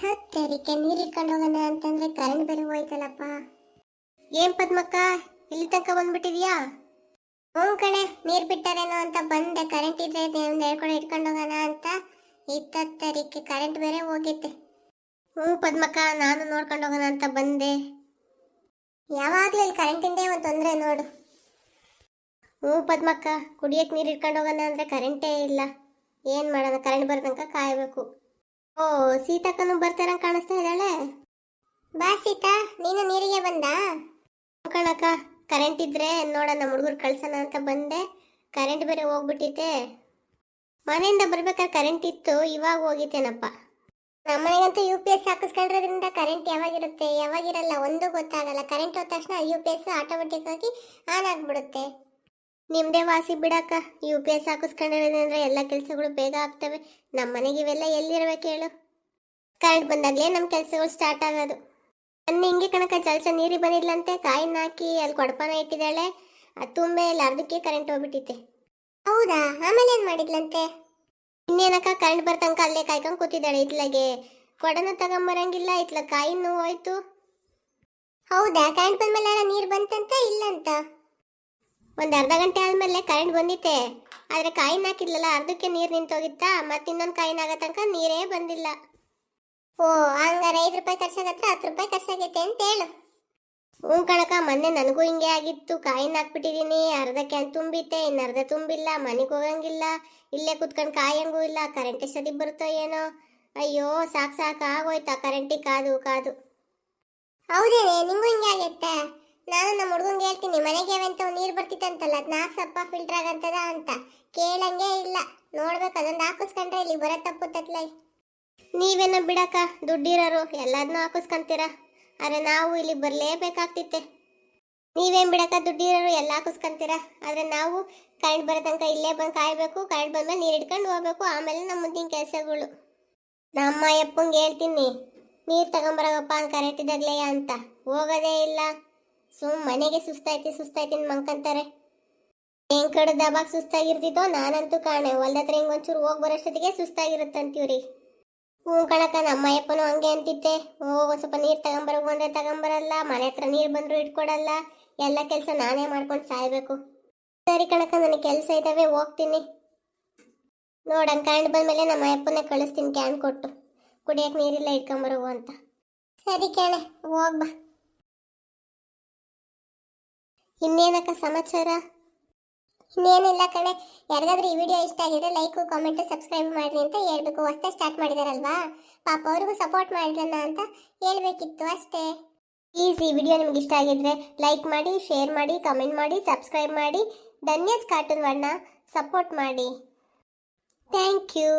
ತತ್ತರಿಕೆ ನೀರು ಇಟ್ಕೊಂಡು ಹೋಗೋಣ ಅಂತಂದ್ರೆ ಕರೆಂಟ್ ಬೇರೆ ಹೋಯ್ತಲ್ಲಪ್ಪ. ಏನ್ ಪದ್ಮಕ್ಕ, ಇಲ್ಲಿ ತನಕ ಬಂದ್ಬಿಟ್ಟಿದ್ಯಾ? ಹ್ಞೂ ಕಣೆ, ನೀರು ಬಿಟ್ಟಾರೇನೋ ಅಂತ ಬಂದೆ. ಕರೆಂಟ್ ಇದ್ರೆ ಒಂದು ಹೇಳ್ಕೊಂಡು ಇಟ್ಕೊಂಡು ಹೋಗೋಣ ಅಂತ ಇತ್ತತ್ತರಿಕೆ ಕರೆಂಟ್ ಬೇರೆ ಹೋಗೈತೆ ಹ್ಞೂ ಪದ್ಮಕ್ಕ, ನಾನು ನೋಡ್ಕೊಂಡು ಹೋಗೋಣ ಅಂತ ಬಂದೆ. ಯಾವಾಗಲೂ ಇಲ್ಲಿ ಕರೆಂಟಿಂದೇ ಒಂದು ತೊಂದರೆ ನೋಡು. ಹ್ಞೂ ಪದ್ಮಕ್ಕ ಕುಡಿಯಕ್ಕೆ ನೀರು ಇಟ್ಕೊಂಡು ಹೋಗೋಣ ಅಂದರೆ ಕರೆಂಟೇ ಇಲ್ಲ. ಏನು ಮಾಡೋಣ ಕರೆಂಟ್ ಬರೋ ತನಕ ಕಾಯಬೇಕು. ಓ, ಸೀತಕ್ಕನು ಬರ್ತಾರಂಗೆ ಕಾಣಿಸ್ತಾ ಇದ್ದಾಳೆ? ಬಾ ಸೀತಾ, ನೀನು ನೀರಿಗೆ ಬಂದ? ಕಣಕ್ಕ ಕರೆಂಟ್ ಇದ್ರೆ ನೋಡೋಣ, ಹುಡುಗರು ಕಳ್ಸೋಣ ಅಂತ ಬಂದೆ. ಕರೆಂಟ್ ಬೇರೆ ಹೋಗ್ಬಿಟ್ಟಿತ್ತೆ ಮನೆಯಿಂದ ಬರ್ಬೇಕಾದ್ರೆ ಕರೆಂಟ್ ಇತ್ತು, ಇವಾಗ ಹೋಗಿತ್ತೇನಪ್ಪ. ನಮ್ಮನೆಗಂತೂ ಯು ಪಿ ಎಸ್ ಹಾಕಿಸ್ಕೊಂಡಿರೋದ್ರಿಂದ ಕರೆಂಟ್ ಯಾವಾಗಿರುತ್ತೆ? ಯಾವಾಗಿರಲ್ಲ, ಒಂದು ಗೊತ್ತಾಗಲ್ಲ. ಕರೆಂಟ್ ಹೋದ ತಕ್ಷಣ ಯು ಪಿ ಎಸ್ ಆಟೋಮೆಟಿಕ್ ಆಗಿ ಆನ್ ಆಗ್ಬಿಡುತ್ತೆ. ನಿಮ್ದೇ ವಾಸಿ ಬಿಡಕ್ಕ. ಯು ಪಿ ಎಸ್ ಹಾಕಿಸ್ಕೊಂಡಿರೋದಂದ್ರೆ ಎಲ್ಲ ಕೆಲಸಗಳು ಬೇಗ ಆಗ್ತವೆ. ನಮ್ಮ ಮನೆಗೆ ಇವೆಲ್ಲ ಎಲ್ಲಿರ್ಬೇಕು ಹೇಳು. ಕರೆಂಟ್ ಬಂದಾಗಲೇ ನಮ್ಮ ಕೆಲಸಗಳು ಸ್ಟಾರ್ಟ್ ಆಗೋದು. ನನ್ನ ಹಿಂಗೆ ಕಣಕ ಜಲ್ಸ ನೀರಿಗೆ ಬಂದಿಲ್ಲಂತೆ ಕಾಯಿನ ಹಾಕಿ ಅಲ್ಲಿ ಕೊಡಪಾನ ಇಟ್ಟಿದ್ದಾಳೆ. ಅದು ತುಂಬೆ ಇಲ್ಲ ಅರ್ಧಕ್ಕೆ ಕರೆಂಟ್ ಹೋಗ್ಬಿಟ್ಟಿತ್ತೆ. ಹೌದಾ? ಆಮೇಲೆ ಏನು ಮಾಡಿದ್ಲಂತೆ? ಇನ್ನೇನಕ್ಕ ಕರೆಂಟ್ ಬರ್ತಂಕ ಅಲ್ಲೇ ಕಾಯ್ಕೊಂಡು ಕೂತಿದ್ದಾಳೆ ಇತ್ಲಾಗೆ ಕೊಡನ ತಗೊಂಬರಂಗಿಲ್ಲ ಇತ್ಲ ಕಾಯಿನೂ ಹೋಯ್ತು. ಹೌದಾ? ಕರೆಂಟ್ ಬಂದ್ಮೇಲೆ ನೀರು ಬಂತಂತ ಇಲ್ಲಂತ? ಒಂದು ಅರ್ಧ ಗಂಟೆ ಆದಮೇಲೆ ಕರೆಂಟ್ ಬಂದಿತ್ತೆ. ಆದರೆ ಕಾಯಿನ ಹಾಕಿದ್ಲಲ್ಲ, ಅರ್ಧಕ್ಕೆ ನೀರು ನಿಂತೋಗಿತ್ತಾ? ಮತ್ತೆ ಇನ್ನೊಂದು ಕಾಯಿನ ಆಗೋ ತನಕ ನೀರೇ ಬಂದಿಲ್ಲ. ಓ, ಹಂಗಾರೆ ಐದು ರೂಪಾಯಿ ಖರ್ಚಾಗತ್ರ ಹತ್ತು ರೂಪಾಯಿ ಖರ್ಚಾಗೈತೆ ಅಂತ ಹೇಳು. ಹ್ಞೂ ಕಣಕ ಮೊನ್ನೆ ನನಗೂ ಹಿಂಗೆ ಆಗಿತ್ತು. ಕಾಯಿನ ಹಾಕ್ಬಿಟ್ಟಿದ್ದೀನಿ ಅರ್ಧ ಕ್ಯಾನ್ ತುಂಬಿತ್ತೆ. ಇನ್ನು ಅರ್ಧ ತುಂಬಿಲ್ಲ, ಮನೆಗೆ ಹೋಗಂಗಿಲ್ಲ. ಇಲ್ಲೇ ಕುತ್ಕೊಂಡು ಕಾಯಂಗೂ ಇಲ್ಲ. ಕರೆಂಟ್ ಎಷ್ಟೊತ್ತಿಗೆ ಬರುತ್ತೋ ಏನೋ. ಅಯ್ಯೋ, ಸಾಕು ಸಾಕು ಆಗೋಯ್ತಾ ಕರೆಂಟಿಗೆ ಕಾದು ಕಾದು. ಹೌದೇನೆ, ನಿಂಗೂ ಹಿಂಗೆ ಆಗೈತೆ? ನಾನು ನಮ್ಮ ಹುಡುಗಂಗೆ ಹೇಳ್ತೀನಿ, ಮನೆಗೆ ಅವಂತ ನೀರು ಬರ್ತಿತ್ತಂತಲ್ಲ ನಾಲ್ಕು ಸಪ್ಪ ಫಿಲ್ಟರ್ ಆಗಂತದ ಅಂತ. ಕೇಳಂಗೆ ಇಲ್ಲ. ನೋಡ್ಬೇಕು, ಅದೊಂದು ಹಾಕಿಸ್ಕೊಂಡ್ರೆ ಇಲ್ಲಿ ಬರೋ ತಪ್ಪುತ್ತತ್ಲೈ ನೀವೇನ ಬಿಡಕ್ಕ, ದುಡ್ಡಿರೋರು ಎಲ್ಲದನ್ನೂ ಹಾಕಿಸ್ಕೊಂತೀರ? ಆದರೆ ನಾವು ಇಲ್ಲಿ ಬರಲೇಬೇಕಾಗ್ತಿತ್ತೆ. ನೀವೇನು ಬಿಡಕ್ಕ, ದುಡ್ಡಿರೋರು ಎಲ್ಲ ಹಾಕಿಸ್ಕೊಂತೀರ? ಆದರೆ ನಾವು ಕರೆಂಟ್ ಬರೋ ತನಕ ಇಲ್ಲೇ ಬಂದು ಕಾಯಬೇಕು ಕರೆಂಟ್ ಬಂದ್ಮೇಲೆ ನೀರು ಹಿಡ್ಕೊಂಡು ಹೋಗ್ಬೇಕು, ಆಮೇಲೆ ನಮ್ಮ ಮುಂದಿನ ಕೆಲಸಗಳು. ನಮ್ಮ ಯಪ್ಪಂಗೆ ಹೇಳ್ತೀನಿ, ನೀರು ತಗೊಂಬರಗಪ್ಪ ಕರೆಂಟ್ ಇದ್ದಾಗಲೇ ಅಂತ. ಹೋಗೋದೇ ಇಲ್ಲ. ಸುಮ್ ಮನೆಗೆ ಸುಸ್ತಾಯ್ತಿ ಸುಸ್ತಾಯ್ತಿ ಮಂಕಂತಾರೆ ಹೆಂಗ್ ಕಡೆ ದಬಾಗ್ ಸುಸ್ತಾಗಿರ್ತಿದ್ದೋ ನಾನಂತೂ ಕಾಣೆ. ಹೊಲ್ದತ್ರ ಹಿಂಗ್ ಒಂಚೂರು ಹೋಗಿ ಬರೋಷ್ಟೊತ್ತಿಗೆ ಸುಸ್ತಾಗಿರುತ್ತಂತೀವ್ರಿ ಹ್ಞೂ ಕಣಕ ನಮ್ಮ ಅಯ್ಯಪ್ಪನು ಹಂಗೆ ಅಂತಿದ್ದೆ. ಓ ಸ್ವಲ್ಪ ನೀರು ತಗೊಂಬರೋ ಬಂದ್ರೆ ತಗೊಂಬರಲ್ಲ, ಮನೆ ಹತ್ರ ನೀರು ಬಂದರೂ ಇಟ್ಕೊಡಲ್ಲ. ಎಲ್ಲ ಕೆಲಸ ನಾನೇ ಮಾಡ್ಕೊಂಡು ಸಾಯ್ಬೇಕು. ಸರಿ ಕಣಕ ನನಗೆ ಕೆಲಸ ಇದ್ದಾವೆ ಹೋಗ್ತೀನಿ. ನೋಡ ಕಾಣ್ ಬಂದಮೇಲೆ ನಮ್ಮ ಅಯ್ಯಪ್ಪನ ಕಳಿಸ್ತೀನಿ, ಕ್ಯಾನ್ ಕೊಟ್ಟು. ಕುಡಿಯಕ್ಕೆ ನೀರಿಲ್ಲ, ಇಟ್ಕೊಂಬರೋಗು ಅಂತ. ಸರಿ ಕೇಳೆ ಹೋಗ್ಬಾ ಇನ್ನೇನಕ್ಕ ಸಮಾಚಾರ? ಇನ್ನೇನಿಲ್ಲ ಕಣೆ. ಯಾರಿಗಾದ್ರೂ ಈ ವಿಡಿಯೋ ಇಷ್ಟ ಆಗಿದ್ರೆ ಲೈಕು ಕಾಮೆಂಟು ಸಬ್ಸ್ಕ್ರೈಬ್ ಮಾಡಿರಿ ಅಂತ ಹೇಳ್ಬೇಕು. ಅಷ್ಟೇ ಸ್ಟಾರ್ಟ್ ಮಾಡಿದಾರಲ್ವಾ? ಪಾಪ ಅವ್ರಿಗೂ ಸಪೋರ್ಟ್ ಮಾಡಿರಲ್ಲ ಅಂತ ಹೇಳ್ಬೇಕಿತ್ತು ಅಷ್ಟೇ. ಈಸಿ ವಿಡಿಯೋ ನಿಮ್ಗೆ ಇಷ್ಟ ಆಗಿದ್ರೆ ಲೈಕ್ ಮಾಡಿ ಶೇರ್ ಮಾಡಿ ಕಮೆಂಟ್ ಮಾಡಿ ಸಬ್ಸ್ಕ್ರೈಬ್ ಮಾಡಿ. ಧನ್ಯಸ್ ಕಾರ್ಟೂನ್ ವರ್ಣ. ಸಪೋರ್ಟ್ ಮಾಡಿ. Thank you